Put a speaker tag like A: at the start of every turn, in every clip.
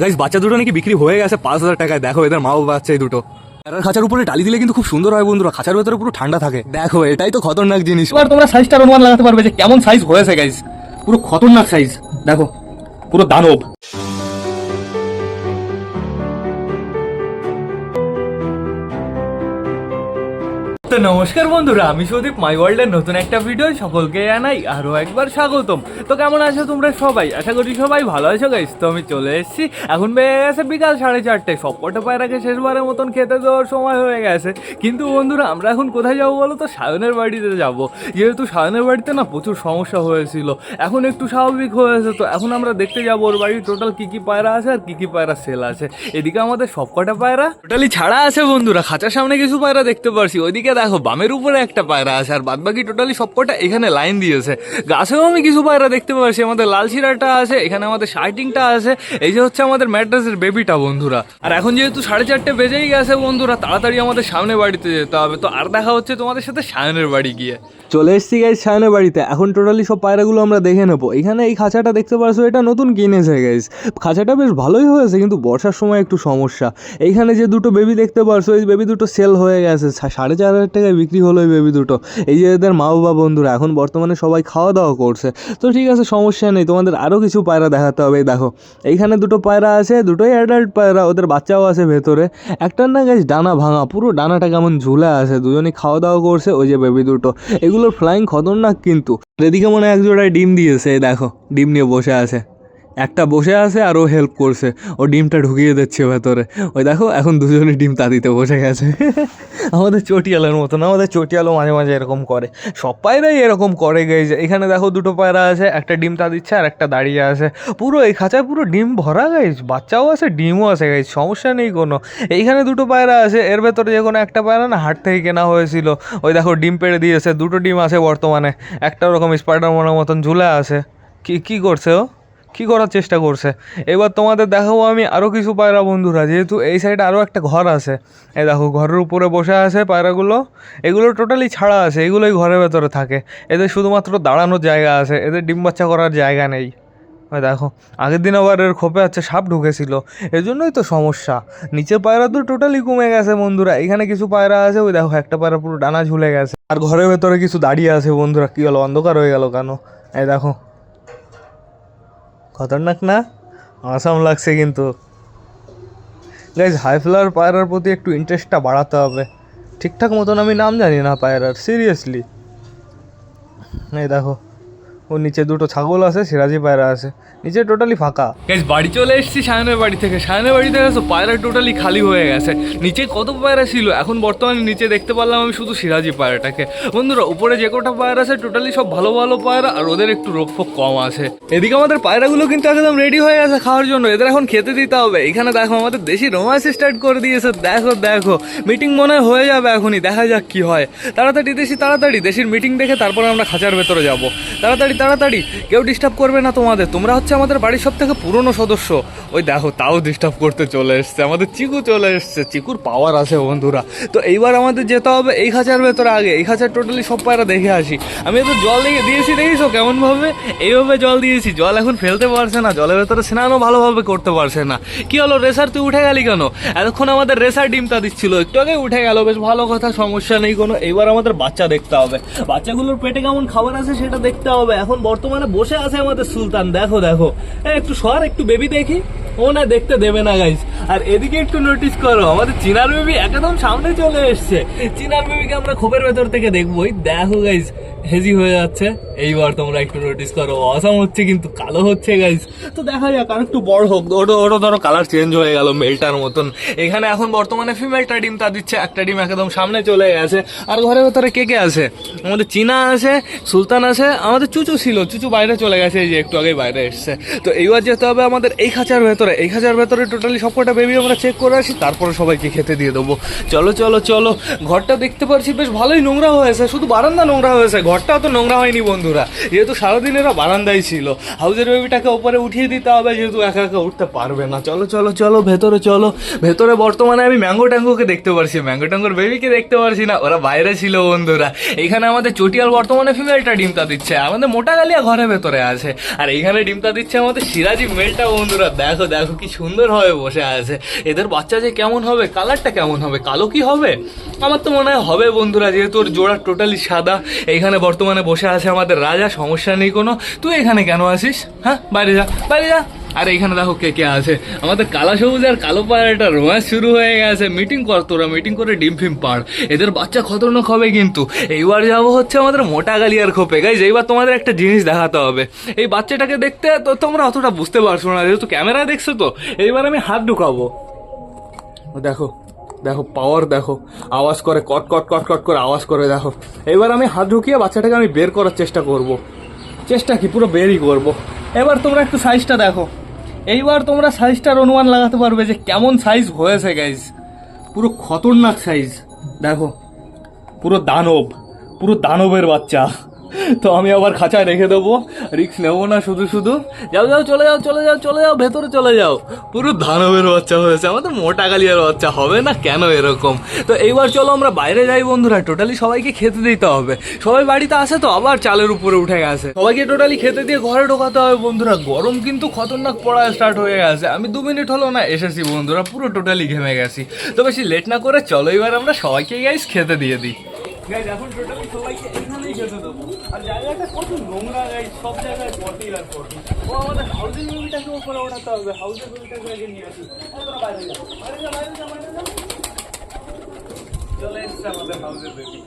A: Guys বাচ্চা দুটো নাকি বিক্রি হয়ে গেছে পাঁচ হাজার টাকায়। দেখো, এদের মা বাবা বাচ্চা এই দুটো। খাঁচার উপরে টালি দিলে কিন্তু খুব সুন্দর হয় বন্ধুরা। খাঁচার ভেতরে পুরো ঠান্ডা থাকে। দেখো, এটাই তো খতরনাক জিনিস।
B: এবার তোমরা সাইজটা অনুমান লাগাতে পারবে যে কেমন সাইজ হয়েছে গাইজ পুরো খতরনাক সাইজ দেখো, পুরো দানব। তো নমস্কার বন্ধুরা, আমি সুদীপ মাই ওয়ার্ল্ডের নতুন একটা ভিডিও সকলকে জানাই আরও একবার স্বাগতম। তো কেমন আছো তোমরা সবাই? আশা করি সবাই ভালো আছো গাইস তো আমি চলে এসেছি। এখন বেড়ে গেছে বিকাল সাড়ে চারটে। সব কটা পায়রাকে শেষবারের মতন খেতে দেওয়ার সময় হয়ে গেছে। কিন্তু বন্ধুরা, আমরা এখন কোথায় যাব বলো তো? সায়নের বাড়িতে যাব। যেহেতু সায়নের বাড়িতে না প্রচুর সমস্যা হয়েছিল। এখন একটু স্বাভাবিক হয়েছে তো। এখন আমরা দেখতে যাব ওর বাড়ির টোটাল কি কি পায়রা আছে আর কি কি পায়রা সেল আছে। এদিকে আমাদের সব কটা পায়রা টোটালি ছাড়া আছে বন্ধুরা। খাঁচার সামনে কিছু পায়রা দেখতে পারছি। ওইদিকে দেখো বামের উপরে একটা পায়রা আছে, আর বাদ বাকি টোটালি সবকটা এখানে লাইন দিয়েছে। গাছেও আমি কিছু পায়রা দেখতে পাচ্ছি, আমাদের লাল শিরাটা আছে, এখানে আমাদের শার্টিংটা আছে, এই যে হচ্ছে আমাদের ম্যাড্রাসের বেবিটা বন্ধুরা। আর এখন যেহেতু সাড়ে চারটে বেজেই গেছে, বন্ধুরা, তাড়াতাড়ি আমাদের সামনে বাড়িতে যেতে হবে। তো আর দেখা হচ্ছে তোমাদের সাথে সায়নের বাড়ি গিয়ে।
A: চলে এসেছি গাইস সায়নের বাড়িতে। এখন টোটালি সব পায়রাগুলো আমরা দেখে নেব। এখানে এই খাঁচাটা দেখতে পারছ, এটা নতুন কিনেছে গাইস খাঁচাটা বেশ ভালোই হয়েছে, কিন্তু বর্ষার সময় একটু সমস্যা। এইখানে যে দুটো বেবি দেখতে পারছ, এই বেবি দুটো সেল হয়ে গেছে সাড়ে চার টাকায় বিক্রি হলো এই বেবি দুটো। এই যে এদের মা বাবা বন্ধুরা, এখন বর্তমানে সবাই খাওয়া দাওয়া করছে। তো ঠিক আছে, সমস্যা নেই, তোমাদের আরও কিছু পায়রা দেখাতে হবে। দেখো, এইখানে দুটো পায়রা আছে, দুটোই অ্যাডাল্ট পায়রা, ওদের বাচ্চাও আছে ভেতরে। একটার না গাছ ডানা ভাঙা, পুরো ডানাটা কেমন ঝুলে আছে, দুজনেই খাওয়া দাওয়া করছে, ওই যে বেবি দুটো। এগুলোর ফ্লাইং খতরনাক কিন্তু। এদিকে মনে হয় এক জোড়ায় ডিম দিয়েছে দেখো, ডিম নিয়ে বসে আছে। একটা বসে আছে আর ও হেল্প করছে। ও ডিমটা ঢুকিয়ে দিচ্ছে ভেতরে। ওই দেখো, এখন দুজনে ডিম তা দিতে বসে গেছে। আমাদের চটিয়ালের মতন, আমাদের চটিয়ালও মাঝে মাঝে এরকম করে। সব পায়রাই এরকম করে গেছে এখানে দেখো দুটো পায়রা আছে, একটা ডিম তা দিচ্ছে আর একটা দাঁড়িয়ে আছে। পুরো এই খাঁচায় পুরো ডিম ভরা গাইছে বাচ্চাও আছে, ডিমও আছে গাইছে সমস্যা নেই কোনো। এইখানে দুটো পায়রা আছে, এর ভেতরে যে কোনো একটা পায়রা না হাট থেকে কেনা হয়েছিল। ওই দেখো ডিম পেড়ে দিয়েছে, দুটো ডিম আছে বর্তমানে। একটা ওরকম স্পাইডার মনের মতন ঝুলে আছে। কি কি করছে ও? কি করার চেষ্টা করছে? এবার তোমাদের দেখাবো আমি আরও কিছু পায়রা বন্ধুরা, যেহেতু এই সাইডে আরও একটা ঘর আছে। এই দেখো, ঘরের উপরে বসে আছে পায়রাগুলো। এগুলো টোটালি ছাড়া আছে, এগুলোই ঘরের ভেতরে থাকে। এদের শুধুমাত্র দাঁড়ানোর জায়গা আছে, এদের ডিম বাচ্চা করার জায়গা নেই। ওই দেখো, আগের দিন আবার এর খোপে আছে সাপ ঢুকেছিল এই জন্যই তো সমস্যা। নিচের পায়রা তো টোটালি কমে গেছে বন্ধুরা, এখানে কিছু পায়রা আছে, ওই দেখো, একটা পায়রা পুরো ডানা ঝুলে গেছে। আর ঘরের ভেতরে কিছু দাঁড়িয়ে আছে বন্ধুরা, কী হলো অন্ধকার হয়ে গেল কেন? এই দেখো খতরনাক না? আসাম লাগছে কিন্তু। গাইজ হাই ফ্লাওয়ার পায়রার প্রতি একটু ইন্টারেস্টটা বাড়াতে হবে। ঠিকঠাক মতন আমি নাম জানি না পায়রার সিরিয়াসলি এই দেখো ও নিচে দুটো ছাগল আছে, সিরাজি পায়রা আছে। নিচে টোটালি ফাঁকা। গাইজ বাড়ি চলে এসেছি সায়নের বাড়ি থেকে। সায়নের বাড়ি থেকে তো পায়রা টোটালি খালি হয়ে গেছে। নিচে কত পায়রা ছিল? এখন বর্তমানে নিচে দেখতে পারলাম আমি শুধু সিরাজি পায়রাটাকে। বন্ধুরা, উপরে যে কটা পায়রা আছে টোটালি সব ভালো ভালো পায়রা, আর ওদের একটু রোগ ফোক কম আছে। এদিকে আমাদের পায়রাগুলো কিন্তু একদম রেডি হয়ে গেছে খাওয়ার জন্য। এদের এখন খেতে দিতে হবে। এখানে দেখো, আমাদের দেশি রোমান্স স্টার্ট করে দিয়েছে। দেখো দেখো। মিটিং মনে হয়ে যাবে এখনই। দেখা যাক কি হয়। তাড়াতাড়ি দেশি, তাড়াতাড়ি। দেশির মিটিং দেখে তারপরে আমরা খাঁচার ভেতরে যাব। তাড়াতাড়ি তাড়াতাড়ি। কেউ ডিস্টার্ব করবে না তোমাদের। তোমরা হচ্ছে আমাদের বাড়ির সব থেকে পুরনো সদস্য। ওই দেখো, তাও ডিস্টার্ব করতে চলে এসছে। আমাদের চিকু চলে এসছে। চিকুর পাওয়ার আছে বন্ধুরা। তো এইবার আমাদের যেতে হবে এই খাঁচার ভেতরে আগে। এই খাঁচার টোটালি সব পায়রা দেখে আসি। আমি তো জল দিয়ে দিয়েছি দেখিস কেমনভাবে? এইভাবে জল দিয়েছি। জল এখন ফেলতে পারছে না। জলের ভেতরে স্নানও ভালোভাবে করতে পারছে না। কি হলো, রেসার তুই উঠে গেলি কেন? এতক্ষণ আমাদের রেসার ডিমটা দিচ্ছিল। একটু আগে উঠে গেল। বেশ ভালো কথা, সমস্যা নেই কোনো। এইবার আমাদের বাচ্চা দেখতে হবে। বাচ্চাগুলোর পেটে কেমন খাবার আছে সেটা দেখতে হবে। এখন বর্তমানে বসে আছে আমাদের সুলতান। দেখো দেখো। এ, একটু সর একটু বেবি দেখি। ও না দেখতে দেবে না গাইস আর এদিকে একটু নোটিস করো আমাদের চিনার বেবি একদম সামনে চলে এসছে। চিনার বেবিকে আমরা খোপের ভেতর থেকে দেখব ওই দেখো গাইস হেজি হয়ে যাচ্ছে। এইবার তোমরা একটু নোটিস করো। অসাম হচ্ছে কিন্তু কালো হচ্ছে গাইস তো দেখা যাক আর একটু বড় হোক। ওটা ওটা ধরো কালার চেঞ্জ হয়ে গেল মেলটার মতন। এখানে এখন বর্তমানে ফিমেলটা ডিম তা দিচ্ছে, একটা ডিম একদম সামনে চলে গেছে। আর ঘরের ভেতরে কে কে আছে? আমাদের চীনা আছে, সুলতান আছে, আমাদের চুচু ছিল। চুচু বাইরে চলে গেছে, এই যে একটু আগে বাইরে এসছে। তো এইবার যেতে হবে আমাদের এই খাঁচার ভেতরে। এই খাঁচার ভেতরে টোটালি সবকটা বেবি আমরা চেক করে আসি, তারপরে সবাইকে খেতে দিয়ে দেবো। চলো চলো চলো। ঘরটা দেখতে পাচ্ছি বেশ ভালোই নোংরা হয়েছে। শুধু বারান্দা নোংরা হয়েছে, ঘর
B: ঘরটা অত নোংরা হয়নি বন্ধুরা। যেহেতু সারাদিন এরা বারান্দায় ছিল। হাউজের বেবিটাকে ওপরে উঠিয়ে দিতে হবে, যেহেতু একা একা উঠতে পারবে না। চলো চলো চলো, ভেতরে চলো। ভেতরে বর্তমানে আমি ম্যাঙ্গো ট্যাঙ্গোকে দেখতে পারছি। ম্যাঙ্গো ট্যাঙ্গোর বেবিকে দেখতে পারছি না। ওরা বাইরে ছিল বন্ধুরা। এখানে আমাদের চটিয়াল বর্তমানে ফিমেলটা ডিমটা দিচ্ছে। আমাদের মোটা গালিয়া ঘরে ভেতরে আছে। আর এইখানে ডিমটা দিচ্ছে আমাদের সিরাজি মেলটা বন্ধুরা। দেখো দেখো কি সুন্দর হবে বসে আছে। এদের বাচ্চা যে কেমন হবে, কালারটা কেমন হবে, কালো কি হবে? আমার তো মনে হয় হবে বন্ধুরা, যেহেতু ওর জোড়া টোটালি সাদা। এইখানে বর্তমানে বসে আছে আমাদের রাজা, সমস্যা নেই কোনো। তুই এখানে কেন আসিস হ্যাঁ বাইরে যা বাইরে যা। আর এইখানে দেখো কে কে আছে। আমাদের কালা সবুজ আর কালো পায়রাটা রোমান্স শুরু হয়ে গেছে। মিটিং কর তোরা মিটিং করে ডিম ফিম পাড়। এদের বাচ্চা খতরনাক হবে কিন্তু। এইবার যাব হচ্ছে আমাদের মোটা গালিয়ার খোপে। গাইজ এইবার তোমাদের একটা জিনিস দেখাতে হবে। এই বাচ্চাটাকে দেখতে তো তোমরা অতটা বুঝতে পারছ না। যেহেতু ক্যামেরা দেখছ তো, এইবার আমি হাত ঢুকাবো। দেখো। দেখো পাওয়ার দেখো। আওয়াজ করে, কট কট কট কট করে আওয়াজ করে দেখো। এবার আমি হাত ঢুকিয়ে বাচ্চাটাকে আমি বের করার চেষ্টা করব। চেষ্টা কি? পুরো বেরই করব। এবার তোমরা একটু সাইজটা দেখো। এইবার তোমরা সাইজটার অনুমান লাগাতে পারবে যে কেমন সাইজ হয়েছে গাইজ পুরো খতরনাক সাইজ দেখো, পুরো দানব। পুরো দানবের বাচ্চা। তো আমি আবার খাঁচায় রেখে দেবো। রিক্স নেব না, শুধু শুধু। যাও যাও, চলে যাও চলে যাও চলে যাও, ভেতরে চলে যাও। পুরো দানবের বাচ্চা হয়েছে আমাদের মোটা কালিয়ার বাচ্চা, হবে না কেন এরকম? তো এইবার চলো আমরা বাইরে যাই বন্ধুরা, টোটালি সবাইকে খেতে দিতে হবে। সবাই বাড়িতে আসে তো, আবার চালের উপরে উঠে গেছে। সবাইকে টোটালি খেতে দিয়ে ঘরে ঢোকাতে হবে বন্ধুরা, গরম কিন্তু খতরনাক পড়া স্টার্ট হয়ে গেছে। আমি দু মিনিট হলো না এসেছি বন্ধুরা, পুরো টোটালি ঘেমে গেছি। তো বেশি লেট না করে চলো এবার আমরা সবাইকে গাইস খেতে দিয়ে দিই। গাইজ এখন টোটালি সবাইকে এখানেই খেতে দেবো। আর জায়গাটা কত নোংরা গাইজ সব জায়গায় পটি আর পটি ও, আমাদের হাউসের মুভিটাকে উপরে ওঠাতে হবে হাউসের মুভিটাকে আগে নিয়ে আসি। চলে এসছে আমাদের হাউসের বেবি জলটা আমি ঘরের ভেতরেই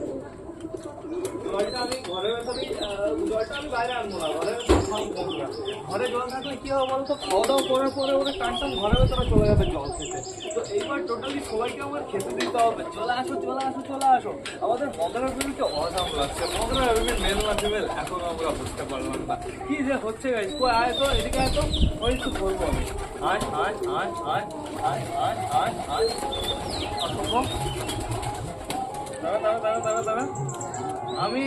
B: আহ, জলটা আমি বাইরে আনব না ঘরে। ঘরে জল থাকলে কি হবে বলতো খাওয়া দাওয়া করার পরে ওরা টান টান ঘরের ভেতরে চলে যাবে জল খেতে তো এইবার টোটালি সবাইকে আমার খেতে দিতে হবে চলে আসো চলে আসো চলে আসো আমাদের বেবিকে অসাম লাগছে মগরা বেবির মেল না ফিমেল আমরা বুঝতে পারলাম না কি যে হচ্ছে গাইস কই আয় তো এদিকে আয় তো ওই একটু করব আমি আয় আয় আয় আয় আয় আয় আয় আয় আসো দাঁড়া দাঁড়া দাঁড়া দাঁড়া দাঁড়া আমি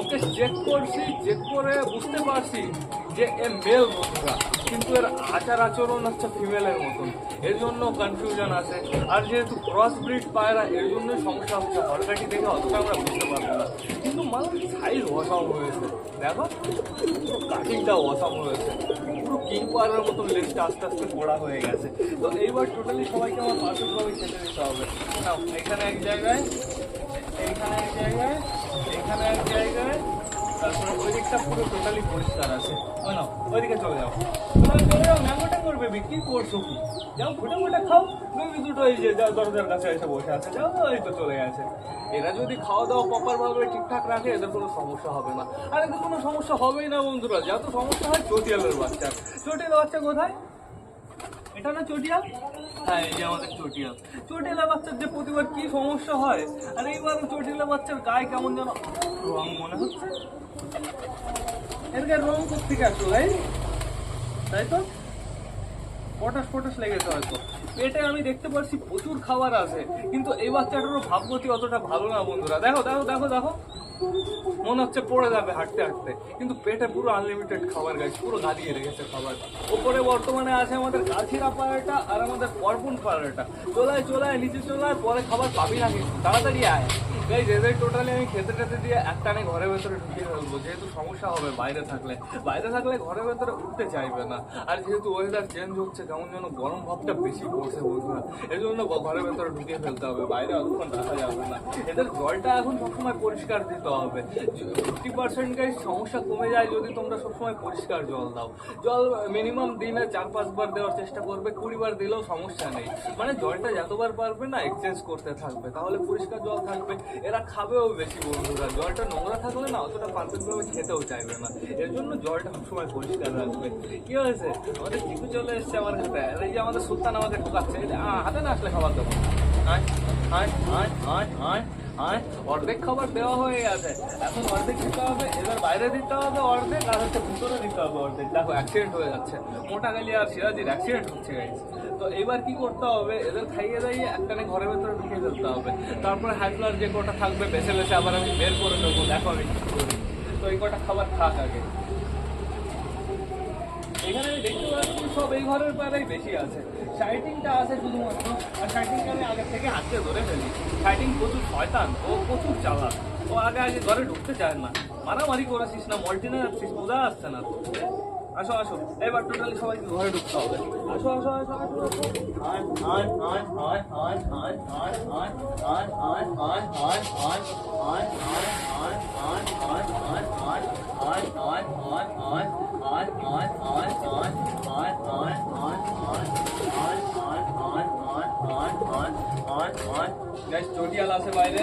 B: ওকে চেক করছি চেক করে বুঝতে পারছি যে এ মেল বন্ধুরা কিন্তু এর আচার আচরণ হচ্ছে ফিমেলের মতন। এর জন্য কনফিউশন আছে। আর যেহেতু ক্রস ব্রিড পায়রা, এর জন্যই সমস্যা হচ্ছে। হরকাটি দেখে অতটা আমরা বুঝতে পারব না। কিন্তু মানুষ সাইজ অসাম হয়েছে। দেখো কাটিংটা অসাম হয়েছে। পুরো কিং পায়রার মতন লেজটা আস্তে আস্তে গোড়া হয়ে গেছে। তো এইবার টোটালি সবাইকে আমার পারফেক্টভাবে খেতে দিতে হবে। নাও, এখানে এক জায়গায়, এখানে এক জায়গায় এইখানে এক জায়গায়, তারপরে ওই পুরো টোটালি পরিষ্কার আছে। না ওইদিকে চলে যাও। চলে চলে যাও ম্যাঙ্গোটা করবে বিক্রি করছ কি যাও ফোটা খাও। বেবি দুটো এই যে দরজার কাছে বসে আছে। যাও তো চলে গেছে। এরা যদি খাওয়া দাওয়া প্রপার ভাবে ঠিকঠাক রাখে, এদের কোনো সমস্যা হবে না। আর এদের কোনো সমস্যা হবেই না বন্ধুরা। যত সমস্যা হয়, চটিয়ালের বাচ্চা। চটিয়ালের বাচ্চা কোথায়? এটা না চটিয়াল হ্যাঁ এই যে আমাদের চটিয়াল চটিয়ালা বাচ্চার যে প্রতিবার কি সমস্যা হয়? আর এইবার চটিয়ালা বাচ্চার গায়ে কেমন যেন রং মনে হচ্ছে। এর গায়ে রং কোথেকে আসলো ভাই? তাই তো? পটাশ পটাশ লেগেছে হয়তো। পেটে আমি দেখতে পাচ্ছি প্রচুর খাবার আছে কিন্তু এই বাচ্চাটারও ভাবগতি অতটা ভালো না বন্ধুরা। দেখো দেখো দেখো দেখো। মনে হচ্ছে পড়ে যাবে হাঁটতে হাঁটতে। কিন্তু পেটে পুরো আনলিমিটেড খাবার গাছ পুরো গালিয়ে রেখেছে খাবার। ওপরে বর্তমানে আছে আমাদের কাছিরা পাড়াটা আর আমাদের পরপুন পাড়াটা। চলায় চলায়, নিচে চলায়, পরে খাবার পাবি না কিন্তু। তাড়াতাড়ি আয়। গাইজ এদের টোটালি আমি খেতে টেতে দিয়ে একটানে ঘরের ভেতরে ঢুকিয়ে ফেলব। যেহেতু সমস্যা হবে বাইরে থাকলে। বাইরে থাকলে ঘরের ভেতরে উঠতে চাইবে না। আর যেহেতু ওয়েদার চেঞ্জ হচ্ছে, কেমন যেন গরম ভাবটা বেশি পড়ছে বন্ধুরা। এর ঘরের ভেতরে ঢুকিয়ে ফেলতে হবে, বাইরে অতক্ষণ রাখা যাবে না। এদের জলটা এখন সবসময় পরিষ্কার দিতে হবে। ফিফটি পার্সেন্ট সমস্যা কমে যায় যদি তোমরা সবসময় পরিষ্কার জল দাও। জল মিনিমাম দিনে চার পাঁচবার দেওয়ার চেষ্টা করবে কুড়ি বার দিলেও সমস্যা নেই। মানে জলটা যতবার পারবে না এক্সচেঞ্জ করতে থাকবে, তাহলে পরিষ্কার জল থাকবে। এরা খাবেও বেশি বন্ধুরা। জলটা নোংরা থাকলে না অতটা পারফেক্ট ভাবে খেতেও চাইবে না। এর জন্য জলটা সবসময় পরিষ্কার রাখবে। কি হয়েছে? আমাদের কিছু চলে এসছে আমার হাতে আর এই যে আমাদের সুলতান আমাদের ঢুকাচ্ছে। হাতে না আসলে খাবার দেবো আয় আয় আয় আয়। আয় হ্যাঁ অর্ধেক খাবার দেওয়া হয়ে গেছে। এখন অর্ধেক দিতে হবে, এবার বাইরে দিতে হবে অর্ধেক, আর হচ্ছে ভিতরে দিতে হবে অর্ধেক। দেখো অ্যাক্সিডেন্ট হয়ে যাচ্ছে। মোটা গালি আর সিরাজির অ্যাক্সিডেন্ট হচ্ছে গাইস তো এবার কি করতে হবে? এদের খাইয়ে দাইয়ে একটানে ঘরের ভেতরে ঢুকে ফেলতে হবে। তারপরে হাই যে কটা থাকবে বেছে বেছে আবার আমি বের করে নেব। দেখো আমি তো এই কটা খাবার খাক আগে। এখানে দেখতে পাচ্ছি সব এই ঘরের পাড়াই বেশি আছে। শাইটিংটা আছে শুধুমাত্র, আর শাইটিংটা আমি আগের থেকে হাতে ধরে ফেলি। শাইটিং প্রচুর শয়তান ও প্রচুর চালাক। ও আগে আগে ঘরে ঢুকতে চায় না। মারামারি করেছিস না মল্টিনে যাচ্ছিস বোঝা আসছে না আসো আসো এবার টোটালি সবাইকে ঘরে ঢুকতে হবে আসো আসো আসো আসো যদি আল আছে বাইরে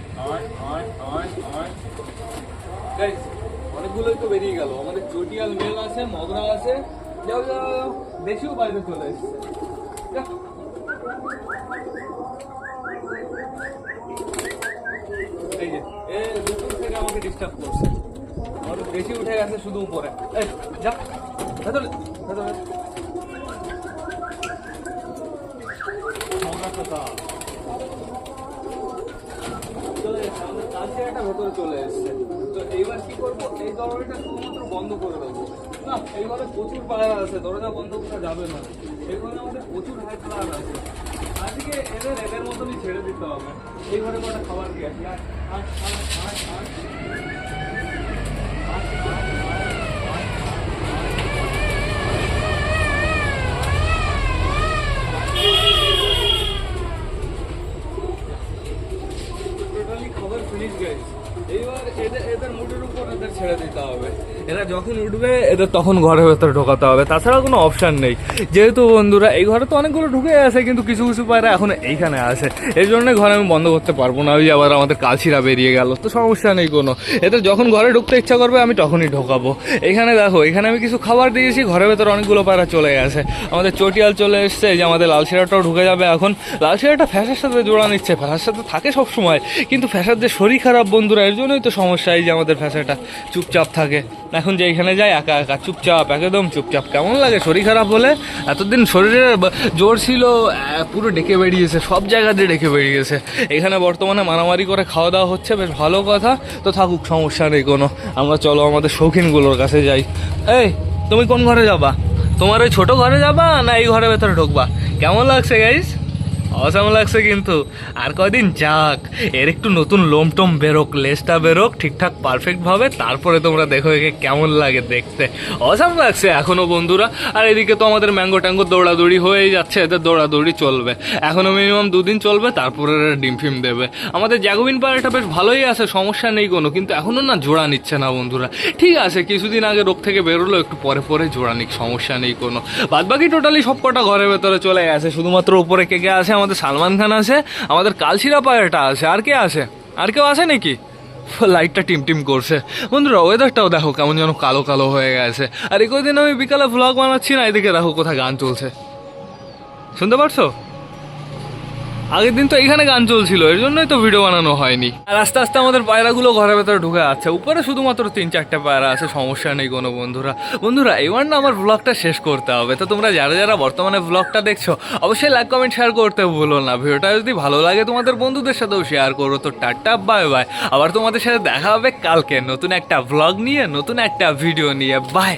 B: অনেকগুলোই তো বেরিয়ে গেল। আমাদের চটিয়াল মেল আছে মগরা আছে। যাও যাও দেশিও বাইরে চলে এসছে। এ দুপুর থেকে আমাকে ডিস্টার্ব করছে। আমাদের বেশি উঠে গেছে শুধু উপরে। এই যা ভেতরে চলে কাছে একটা ভেতরে চলে এসছে। তো এইবার কি করব? এই দরজাটা শুধুমাত্র বন্ধ করে দেবো। না এই ঘরে প্রচুর পায়রা আছে। দরজা বন্ধ করা যাবে না। এইভাবে আমাদের প্রচুর হাই ফ্লাওয়ার আছে। আজকে এদের এদের মতনই ছেড়ে দিতে হবে। এই ঘরে কটা খাবার কি আর আয়, আয়, এইবার এদের এদের মুডের এদের ছেড়ে দিতে হবে। এরা যখন উঠবে, এদের তখন ঘরের ভেতরে ঢোকাতে হবে। তাছাড়া কোনো অপশন নেই। যেহেতু বন্ধুরা, এই ঘরে তো অনেকগুলো ঢুকে আছে, কিন্তু কিছু কিছু পায়রা এখন এইখানে আছে। এই জন্য ঘরে আমি বন্ধ করতে পারব না। ওই আবার আমাদের কালচিরা বেরিয়ে গেল। তো সমস্যা নেই কোনো। এদের যখন ঘরে ঢুকতে ইচ্ছা করবে, আমি তখনই ঢোকাবো। এখানে দেখো, এখানে আমি কিছু খাবার দিয়েছি। ঘরের ভেতরে অনেকগুলো পায়রা চলে গেছে। আমাদের চটিয়াল চলে এসছে। যে আমাদের লাল শিরাটাও ঢুকে যাবে এখন। লাল শিরাটা ফ্যাসের সাথে জোড়া নিচ্ছে। ফ্যাসের সাথে থাকে সব সময় কিন্তু ফ্যাসার যে শরীর খারাপ, বন্ধুরা। এর জন্যই তো সমস্যা এই যে আমাদের ফ্যাসাটা চুপচাপ থাকে। এখন যে এখানে যায় একা একা, চুপচাপ, একদম চুপচাপ। কেমন লাগে? শরীর খারাপ হলে এতদিন শরীরের জোর ছিল পুরো ডেকে বেরিয়েছে, সব জায়গা দিয়ে ডেকে বেরিয়েছে। এখানে বর্তমানে মারামারি করে খাওয়া দাওয়া হচ্ছে, বেশ ভালো কথা। তো থাকুক, সমস্যা নেই কোনো। আমরা চলো আমাদের শৌখিনগুলোর কাছে যাই। এই, তুমি কোন ঘরে যাবা? তোমার ওই ছোটো ঘরে যাবা না এই ঘরের ভেতরে ঢুকবা? কেমন লাগছে গাইস অসাম লাগছে কিন্তু। আর কয়দিন যাক, এর একটু নতুন লোম টোম বেরোক, লেজটা বেরোক, ঠিকঠাক পারফেক্টভাবে তারপরে তোমরা দেখো একে কেমন লাগে দেখতে। অসাম লাগছে এখনও বন্ধুরা। আর এদিকে তো আমাদের ম্যাঙ্গো ট্যাঙ্গো দৌড়াদৌড়ি হয়েই যাচ্ছে এদের দৌড়াদৌড়ি চলবে। এখনও মিনিমাম দুদিন চলবে, তারপরে ডিম ফিম দেবে। আমাদের জ্যাগুবিন পাড়াটা বেশ ভালোই আছে, সমস্যা নেই কোনো, কিন্তু এখনও না জোড়া নিচ্ছে না বন্ধুরা। ঠিক আছে, কিছুদিন আগে রোগ থেকে বেরোলো, একটু পরে পরে জোড়া নিক, সমস্যা নেই কোনো। বাদ বাকি টোটালি সব কটা ঘরের ভেতরে চলে গেছে, শুধুমাত্র উপরে কে কে আছে আমাদের সালমান খান আছে, আমাদের কালশিরা পায়েটা আছে, আর কে আছে? আর কেউ আছে নাকি? লাইটটা টিমটিম টিম করছে। বন্ধুরা ওয়েদারটাও দেখো কেমন যেন কালো কালো হয়ে গেছে। আর এই কদিন আমি বিকালে ভ্লগ বানাচ্ছি না, এদিকে দেখো কোথায় গান চলছে। শুনতে পারছ? আগের দিন তো এখানে গান চলছিল, এর জন্যই তো ভিডিও বানানো হয়নি। আর আস্তে আস্তে আমাদের পায়রাগুলো ঘরের ভেতরে ঢুকে আছে। উপরে শুধুমাত্র তিন চারটে পায়রা আছে, সমস্যা নেই কোনো বন্ধুরা। বন্ধুরা, এবার না আমার ব্লগটা শেষ করতে হবে। তো তোমরা যারা যারা বর্তমানে ব্লগটা দেখছ, অবশ্যই লাইক কমেন্ট শেয়ার করতে ভুলো না। ভিডিওটা যদি ভালো লাগে তোমাদের বন্ধুদের সাথেও শেয়ার করো। তো টাটা বাই বাই আবার তোমাদের সাথে দেখা হবে কালকে নতুন একটা ব্লগ নিয়ে, নতুন একটা ভিডিও নিয়ে। বাই